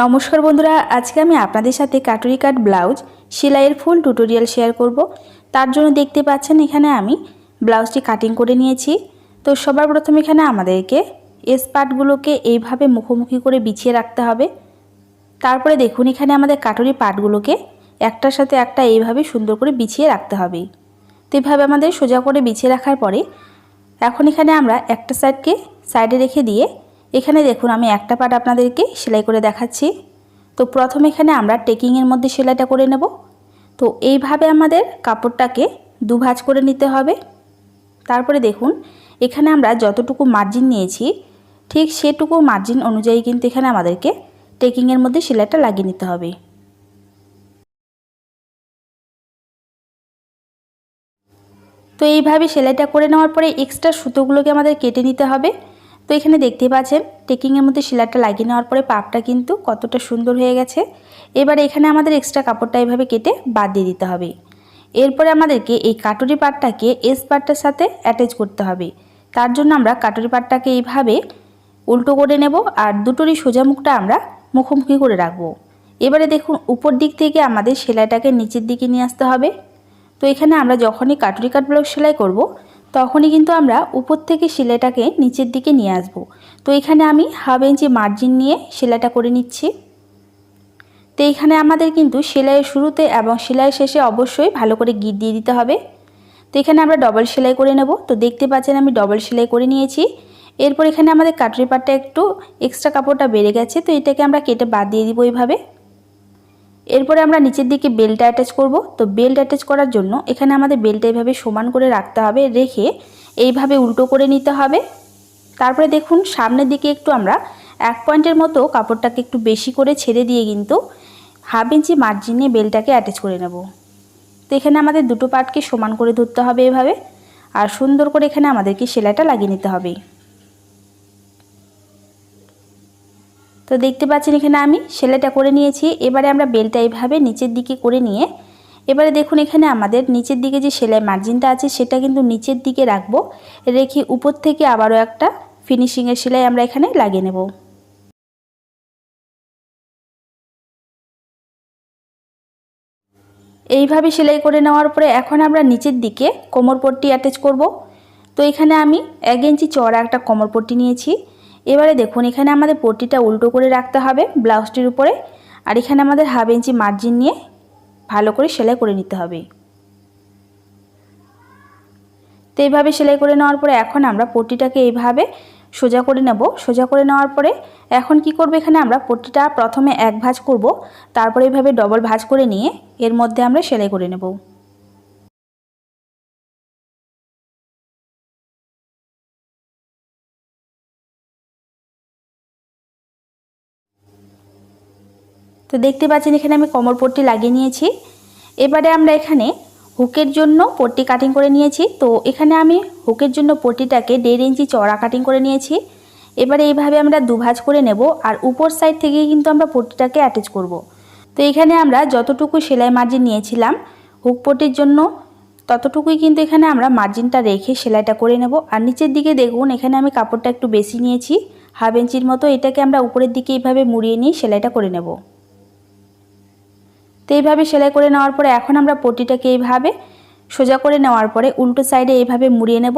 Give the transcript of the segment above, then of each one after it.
নমস্কার বন্ধুরা, আজকে আমি আপনাদের সাথে কাটুরি কাট ব্লাউজ সেলাইয়ের ফুল টিউটোরিয়াল শেয়ার করব। তার জন্য দেখতে পাচ্ছেন এখানে আমি ব্লাউজটি কাটিং করে নিয়েছি। তো সবার প্রথমে এখানে আমাদেরকে এস পার্টগুলোকে এইভাবে মুখোমুখি করে বিছিয়ে রাখতে হবে। তারপরে দেখুন এখানে আমাদের কাটুরি পাটগুলোকে একটার সাথে একটা এইভাবে সুন্দর করে বিছিয়ে রাখতে হবে। তো এইভাবে আমাদের সোজা করে বিছিয়ে রাখার পরে এখন এখানে আমরা একটা সাইডকে সাইডে রেখে দিয়ে এখানে দেখুন আমি একটা পার্ট আপনাদেরকে সেলাই করে দেখাচ্ছি। তো প্রথম এখানে আমরা টেকিংয়ের মধ্যে সেলাইটা করে নেব। তো এইভাবে আমাদের কাপড়টাকে দুভাজ করে নিতে হবে। তারপরে দেখুন, এখানে আমরা যতটুকু মার্জিন নিয়েছি, ঠিক সেটুকু মার্জিন অনুযায়ী কিন্তু এখানে আমাদেরকে টেকিংয়ের মধ্যে সেলাইটা লাগিয়ে নিতে হবে। তো এইভাবে সেলাইটা করে নেওয়ার পরে এক্সট্রা সুতোগুলোকে আমাদের কেটে নিতে হবে। তো এখানে দেখতে পাচ্ছেন টেকিংয়ের মধ্যে সেলাইটা লাগিয়ে নেওয়ার পরে পাপটা কিন্তু কতটা সুন্দর হয়ে গেছে। এবার এখানে আমাদের এক্সট্রা কাপড়টা এইভাবে কেটে বাদ দিয়ে দিতে হবে। এরপরে আমাদেরকে এই কাটুরি পাটটাকে এস পাটটার সাথে অ্যাটাচ করতে হবে। তার জন্য আমরা কাটুরি পাটটাকে এইভাবে উল্টো করে নেব আর দুটোরই সোজা মুখটা আমরা মুখোমুখি করে রাখব। এবারে দেখুন, উপর দিক থেকে আমাদের সেলাইটাকে নিচের দিকে নিয়ে আসতে হবে। তো এখানে আমরা যখনই কাটুরি কাট ব্লক সেলাই করব তখনই কিন্তু আমরা উপর থেকে সেলাইটাকে নিচের দিকে নিয়ে আসব। তো এখানে আমি হাফ ইঞ্চি মার্জিন নিয়ে সেলাইটা করে নিচ্ছি। তো এখানে আমাদের কিন্তু সেলাইয়ের শুরুতে এবং সেলাইয়ের শেষে অবশ্যই ভালো করে গিট দিয়ে দিতে হবে। তো এখানে আমরা ডবল সেলাই করে নেব। তো দেখতে পাচ্ছেন আমি ডবল সেলাই করে নিয়েছি। এরপর এখানে আমাদের কাটরি পাটটা একটু এক্সট্রা কাপড়টা বেড়ে গেছে। তো এটাকে আমরা কেটে বাদ দিয়ে দিব এইভাবে। এরপরে আমরা নিচের দিকে বেলটা অ্যাটাচ করব। তো বেল্ট অ্যাটাচ করার জন্য এখানে আমাদের বেলটা এইভাবে সমান করে রাখতে হবে, রেখে এইভাবে উল্টো করে নিতে হবে। তারপরে দেখুন, সামনের দিকে একটু আমরা এক পয়েন্টের মতো কাপড়টাকে একটু বেশি করে ছেড়ে দিয়ে কিন্তু হাফ ইঞ্চি মার্জিন বেলটাকে অ্যাটাচ করে নেব। তো এখানে আমাদের দুটো পার্টকে সমান করে ধরতে হবে এভাবে, আর সুন্দর করে এখানে আমাদেরকে সেলাইটা লাগিয়ে নিতে হবে। তো দেখতে পাচ্ছেন এখানে আমি সেলাইটা করে নিয়েছি। এবারে আমরা বেলটা এইভাবে নিচের দিকে করে নিয়ে, এবারে দেখুন এখানে আমাদের নিচের দিকে যে সেলাই মার্জিনটা আছে সেটা কিন্তু নিচের দিকে রাখব। রেখে উপর থেকে আবারও একটা ফিনিশিংয়ের সেলাই আমরা এখানে লাগিয়ে নেব। এইভাবে সেলাই করে নেওয়ার পরে এখন আমরা নিচের দিকে কোমর পট্টি অ্যাটাচ করব। তো এখানে আমি এক ইঞ্চি চড়া একটা কোমর পট্টি নিয়েছি। এবারে দেখুন, এখানে আমাদের পট্টিটা উল্টো করে রাখতে হবে ব্লাউজটির উপরে। আর এখানে আমাদের হাফ ইঞ্চি মার্জিন নিয়ে ভালো করে সেলাই করে নিতে হবে। তো এইভাবে সেলাই করে নেওয়ার পরে এখন আমরা পট্টিটাকে এইভাবে সোজা করে নেব। সোজা করে নেওয়ার পরে এখন কি করব এখানে আমরা পট্টিটা প্রথমে এক ভাঁজ করব, তারপরে এইভাবে ডবল ভাঁজ করে নিয়ে এর মধ্যে আমরা সেলাই করে নেব। তো দেখতে পাচ্ছেন এখানে আমি কোমর পট্টি লাগিয়ে নিয়েছি। এবারে আমরা এখানে হুকের জন্য পট্টি কাটিং করে নিয়েছি। তো এখানে আমি হুকের জন্য পট্টিটাকে দেড় ইঞ্চি চড়া কাটিং করে নিয়েছি। এবারে এইভাবে আমরা দুভাজ করে নেব আর উপর সাইড থেকে কিন্তু আমরা পট্টিটাকে অ্যাটাচ করব। তো এখানে আমরা যতটুকু সেলাই মার্জিন নিয়েছিলাম, হুক পট্টির জন্য ততটুকুই কিন্তু এখানে আমরা মার্জিনটা রেখে সেলাইটা করে নেব। আর নিচের দিকে দেখুন, এখানে আমি কাপড়টা একটু বেশি নিয়েছি। হাফ ইঞ্চির মতো এটাকে আমরা উপরের দিকে এইভাবে মুড়িয়ে নিয়ে সেলাইটা করে নেব। তো এইভাবে সেলাই করে নেওয়ার পরে এখন আমরা পটিটাকে এইভাবে সোজা করে নেওয়ার পরে উল্টো সাইডে এইভাবে মুড়িয়ে নেব।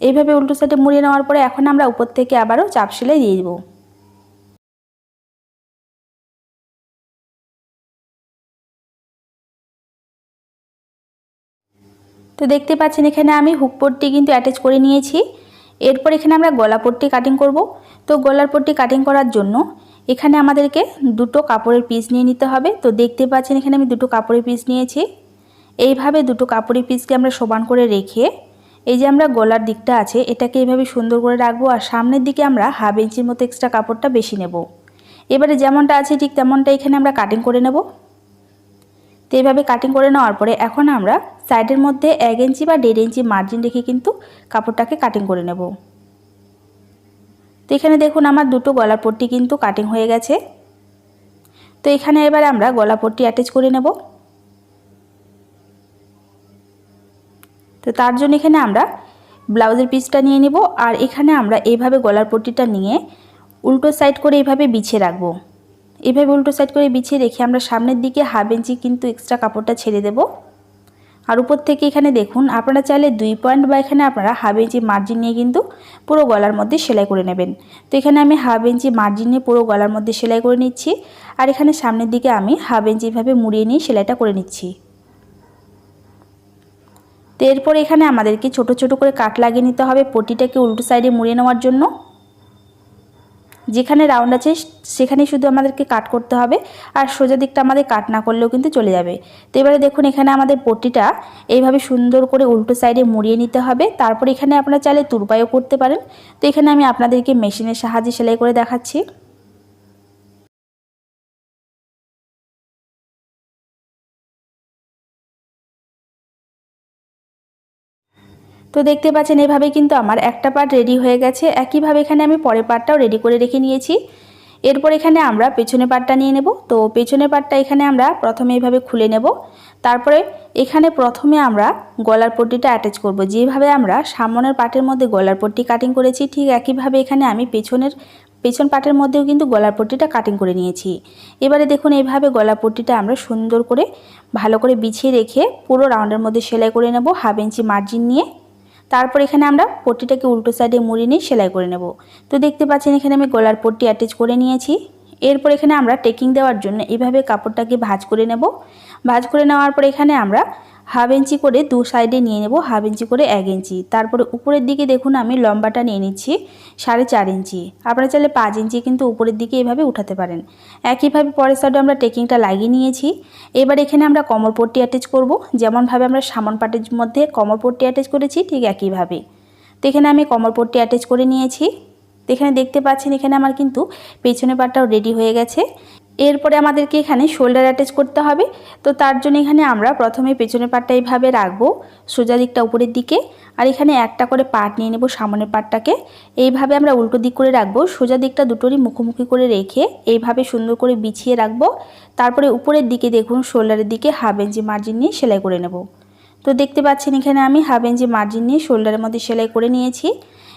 এইভাবে উল্টো সাইডে মুড়িয়ে নেওয়ার পরে এখন আমরা উপর থেকে আবারও চাপ সেলাই দিয়ে দেবো। তো দেখতে পাচ্ছেন এখানে আমি হুক পট্টি কিন্তু অ্যাটাচ করে নিয়েছি। এরপর এখানে আমরা গলা পট্টি কাটিং করব। তো গলার পট্টি কাটিং করার জন্য এখানে আমাদেরকে দুটো কাপড়ের পিস নিয়ে নিতে হবে। তো দেখতে পাচ্ছেন এখানে আমি দুটো কাপড়ের পিস নিয়েছি। এইভাবে দুটো কাপড়ের পিসকে আমরা সমান করে রেখে এই যে আমরা গলার দিকটা আছে, এটাকে এইভাবে সুন্দর করে রাখব আর সামনের দিকে আমরা হাফ ইঞ্চির মতো এক্সট্রা কাপড়টা বেশি নেব। এবারে যেমনটা আছে ঠিক তেমনটা এখানে আমরা কাটিং করে নেব। তো এইভাবে কাটিং করে নেওয়ার পরে এখন আমরা সাইডের মধ্যে এক ইঞ্চি বা দেড় ইঞ্চি মার্জিন রেখে কিন্তু কাপড়টাকে কাটিং করে নেব। তো এখানে দেখুন আমার দুটো গলা পট্টি কিন্তু কাটিং হয়ে গেছে। তো এখানে এবার আমরা গলা পট্টি অ্যাটাচ করে নেব। তো তার জন্য এখানে আমরা ব্লাউজের পিসটা নিয়ে নেব আর এখানে আমরা এইভাবে গলার পট্টিটা নিয়ে উল্টো সাইড করে এইভাবে বিছিয়ে রাখব। এভাবে উল্টো সাইড করে বিছিয়ে রেখে আমরা সামনের দিকে হাফ ইঞ্চি কিন্তু এক্সট্রা কাপড়টা ছেড়ে দেব। আর উপর থেকে এখানে দেখুন, আপনারা চাইলে দুই পয়েন্ট বা এখানে আপনারা হাফ ইঞ্চি মার্জিন নিয়ে কিন্তু পুরো গলার মধ্যে সেলাই করে নেবেন। তো এখানে আমি হাফ ইঞ্চি মার্জিন নিয়ে পুরো গলার মধ্যে সেলাই করে নিচ্ছি। আর এখানে সামনের দিকে আমি হাফ ইঞ্চিভাবে মুড়িয়ে নিয়ে সেলাইটা করে নিচ্ছি। তো এরপর এখানে আমাদেরকে ছোট ছোট করে কাট লাগিয়ে নিতে হবে, পটিটাকে উল্টো সাইডে মুড়িয়ে নেওয়ার জন্য। যেখানে রাউন্ড আছে, সেখানেই শুধু আমাদেরকে কাট করতে হবে আর সোজা দিকটা আমাদের কাট না করলেও কিন্তু চলে যাবে। তো এবারে দেখুন এখানে আমাদের পটিটা এইভাবে সুন্দর করে উল্টো সাইডে মুড়িয়ে নিতে হবে। তারপর এখানে আপনারা চাইলে তুরপাইও করতে পারেন। তো এখানে আমি আপনাদেরকে মেশিনের সাহায্যে সেলাই করে দেখাচ্ছি। তো দেখতে পাচ্ছেন এভাবে কিন্তু আমার একটা পার্ট রেডি হয়ে গেছে। একইভাবে এখানে আমি পরের পার্টটাও রেডি করে রেখে নিয়েছি। এরপর এখানে আমরা পেছনে পার্টটা নিয়ে নেব। তো পেছনের পার্টটা এখানে আমরা প্রথমে এইভাবে খুলে নেব। তারপরে এখানে প্রথমে আমরা গলার পট্টিটা অ্যাটাচ করব। যেভাবে আমরা সামনের পার্টের মধ্যে গলার পট্টি কাটিং করেছি, ঠিক একইভাবে এখানে আমি পেছনের, পেছন পাটের মধ্যেও কিন্তু গলার পট্টিটা কাটিং করে নিয়েছি। এবারে দেখুন এইভাবে গলা পট্টিটা আমরা সুন্দর করে, ভালো করে বিছিয়ে রেখে পুরো রাউন্ডের মধ্যে সেলাই করে নেব। হাফ ইঞ্চি মার্জিন নিয়ে। তারপর এখানে আমরা পট্টিটাকে উল্টো সাইডে মুড়ি নিয়ে সেলাই করে নেব। তো দেখতে পাচ্ছেন এখানে আমি গলার পট্টি অ্যাটাচ করে নিয়েছি। এরপর এখানে আমরা টেকিং দেওয়ার জন্য এভাবে কাপড়টাকে ভাজ করে নেব। ভাজ করে নেওয়ার পর এখানে আমরা হাফ ইঞ্চি করে দু সাইডে নিয়ে নেব হাফ ইঞ্চি করে এক ইঞ্চি। তারপরে উপরের দিকে দেখুন আমি লম্বাটা নিয়ে নিচ্ছি সাড়ে চার ইঞ্চি। আপনারা চাইলে পাঁচ ইঞ্চি কিন্তু উপরের দিকে এভাবে উঠাতে পারেন। একইভাবে পরের সাইডে আমরা টেকিংটা লাগিয়ে নিয়েছি। এবার এখানে আমরা কমর পট্টি অ্যাটাচ করব। যেমনভাবে আমরা সামন পাটের মধ্যে কমর পট্টি অ্যাটাচ করেছি, ঠিক একইভাবে। তো এখানে আমি কমর পট্টি অ্যাটাচ করে নিয়েছি। এখানে দেখতে পাচ্ছেন এখানে আমার কিন্তু পেছনে পাটটাও রেডি হয়ে গেছে। এরপরে আমাদেরকে এখানে শোল্ডার অ্যাটাচ করতে হবে। তো তার জন্য এখানে আমরা প্রথমে পেছনের পাটটা এইভাবে রাখব, সোজা দিকটা উপরের দিকে। আর এখানে একটা করে পাট নিয়ে নেব সামনের পাটটাকে। এইভাবে আমরা উল্টো দিক করে রাখব, সোজা দিকটা দুটোরই মুখোমুখি করে রেখে এইভাবে সুন্দর করে বিছিয়ে রাখব। তারপরে উপরের দিকে দেখুন শোল্ডারের দিকে হাফ ইঞ্চি মার্জিন নিয়ে সেলাই করে নেব। তো দেখতে পাচ্ছেন এখানে আমি হাফ ইঞ্চি মার্জিন নিয়ে শোল্ডারের মধ্যে সেলাই করে নিয়েছি।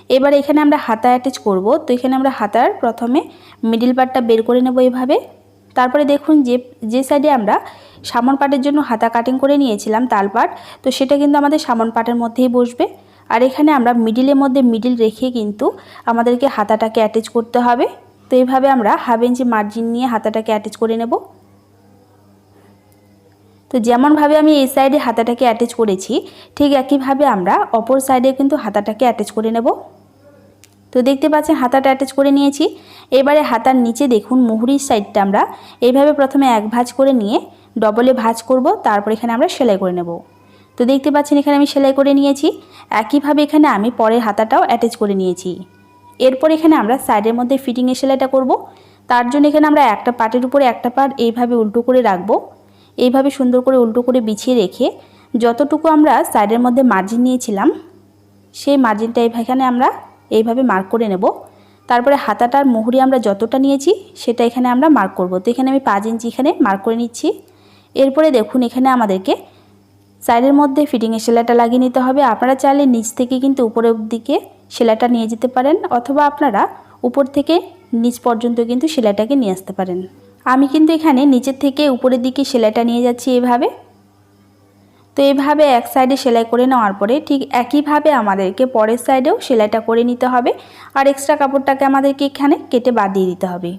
এবার এখানে আমরা হাতা অ্যাটাচ করব। তো এখানে আমরা হাতার প্রথমে মিডিল পার্টটা বের করে নেব এইভাবে। তারপরে দেখুন যে যে সাইডে আমরা সামন পাটের জন্য হাতা কাটিং করে নিয়েছিলাম তাল পাট, তো সেটা কিন্তু আমাদের সামন পাটের মধ্যেই বসবে। আর এখানে আমরা মিডিলের মধ্যে মিডিল রেখে কিন্তু আমাদেরকে হাতাটাকে অ্যাটাচ করতে হবে। তো এইভাবে আমরা হাফ ইঞ্চি মার্জিন নিয়ে হাতাটাকে অ্যাটাচ করে নেব। তো যেমনভাবে আমি এই সাইডে হাতাটাকে অ্যাটাচ করেছি, ঠিক একইভাবে আমরা অপর সাইডে কিন্তু হাতাটাকে অ্যাটাচ করে নেব। তো দেখতে পাচ্ছেন, হাতাটা অ্যাটাচ করে নিয়েছি। এবারে হাতার নিচে দেখুন, মুহুরির সাইডটা আমরা এইভাবে প্রথমে এক ভাঁজ করে নিয়ে ডবলে ভাঁজ করব, তারপর এখানে আমরা সেলাই করে নেব। তো দেখতে পাচ্ছেন, এখানে আমি সেলাই করে নিয়েছি। একইভাবে এখানে আমি পরের হাতাটাও অ্যাটাচ করে নিয়েছি। এরপর এখানে আমরা সাইডের মধ্যে ফিটিংয়ের সেলাইটা করব। তার জন্য এখানে আমরা একটা পাটের উপরে একটা পাট এইভাবে উল্টো করে রাখব। এইভাবে সুন্দর করে উল্টো করে বিছিয়ে রেখে যতটুকু আমরা সাইডের মধ্যে মার্জিন নিয়েছিলাম, সেই মার্জিনটা এখানে আমরা এইভাবে মার্ক করে নেব। তারপরে হাতাটার মুহুরি আমরা যতটা নিয়েছি, সেটা এখানে আমরা মার্ক করব। তো এখানে আমি পাঁচ ইঞ্চি এখানে মার্ক করে নিচ্ছি। এরপরে দেখুন এখানে আমাদেরকে সাইডের মধ্যে ফিটিংয়ের সেলাইটা লাগিয়ে নিতে হবে। আপনারা চাইলে নিচ থেকে কিন্তু উপরের দিকে সেলাইটা নিয়ে যেতে পারেন, অথবা আপনারা উপর থেকে নিচ পর্যন্ত কিন্তু সেলাইটাকে নিয়ে আসতে পারেন। আমি কিন্তু এখানে নিচের থেকে উপরের দিকে সেলাইটা নিয়ে যাচ্ছি এভাবে। তো এইভাবে এক সাইডে সেলাই করে নেওয়ার পরে ঠিক একইভাবে আমাদেরকে পরের সাইডেও সেলাইটা করে নিতে হবে। আর এক্সট্রা কাপড়টাকে আমাদেরকে এখানে কেটে বাদ দিয়ে দিতে হবে।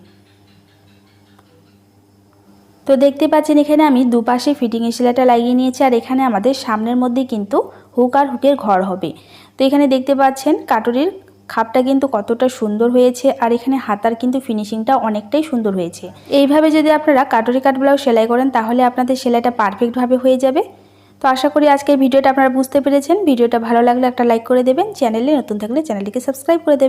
তো দেখতে পাচ্ছেন এখানে আমি দুপাশে ফিটিংয়ের সেলাইটা লাগিয়ে নিয়েছি আর এখানে আমাদের সামনের মধ্যে কিন্তু হুক আর হুকের ঘর হবে। তো এখানে দেখতে পাচ্ছেন কাটুরির খাপটা কিন্তু কতটা সুন্দর হয়েছে আর এখানে হাতার কিন্তু ফিনিশিংটা অনেকটাই সুন্দর হয়েছে। এইভাবে যদি আপনারা কাটুরি কাট সেলাই করেন তাহলে আপনাদের সেলাইটা পারফেক্টভাবে হয়ে যাবে। তো আশা করি আজকের ভিডিওটা আপনারা বুঝতে পেরেছেন। ভিডিওটা ভালো লাগলে একটা লাইক করে দেবেন। চ্যানেলে নতুন থাকলে চ্যানেলটিকে সাবস্ক্রাইব করে দেবেন।